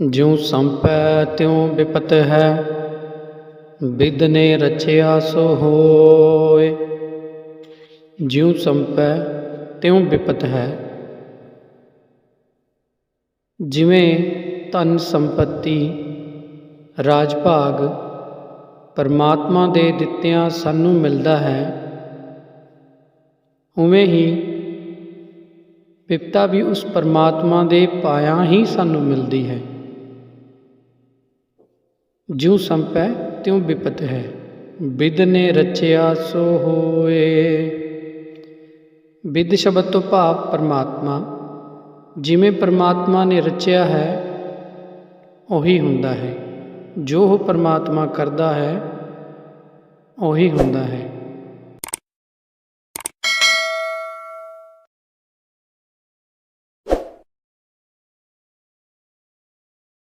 ਜਿਉ ਸੰਪੈ ਤਿਉ ਬਿਪਤ ਹੈ ਬਿਦ ਨੇ ਰਚਿਆ ਸੋ ਹੋਏ। ਜਿਉ ਸੰਪੈ ਤਿਉ ਬਿਪਤ ਹੈ, ਜਿਵੇਂ ਧਨ ਸੰਪਤੀ ਰਾਜ ਭਾਗ ਪਰਮਾਤਮਾ ਦੇ ਦਿੱਤਿਆਂ ਸਾਨੂੰ ਮਿਲਦਾ ਹੈ, ਉਵੇਂ ਹੀ ਵਿਪਤਾ ਵੀ ਉਸ ਪਰਮਾਤਮਾ ਦੇ ਪਾਇਆ ਹੀ ਸਾਨੂੰ ਮਿਲਦੀ ਹੈ। ਜਿਉ ਸੰਪੈ ਤਿਉ ਵਿਪਤ ਹੈ ਬਿਦ ਨੇ ਰਚਿਆ ਸੋ ਹੋਏ ਬਿਦ ਸ਼ਬਦ ਤੋਂ ਭਾਵ ਪਰਮਾਤਮਾ ਜਿਵੇਂ ਪਰਮਾਤਮਾ ਨੇ ਰਚਿਆ ਹੈ ਉਹੀ ਹੁੰਦਾ ਹੈ ਜੋ ਉਹ ਪਰਮਾਤਮਾ ਕਰਦਾ ਹੈ ਉਹੀ ਹੁੰਦਾ ਹੈ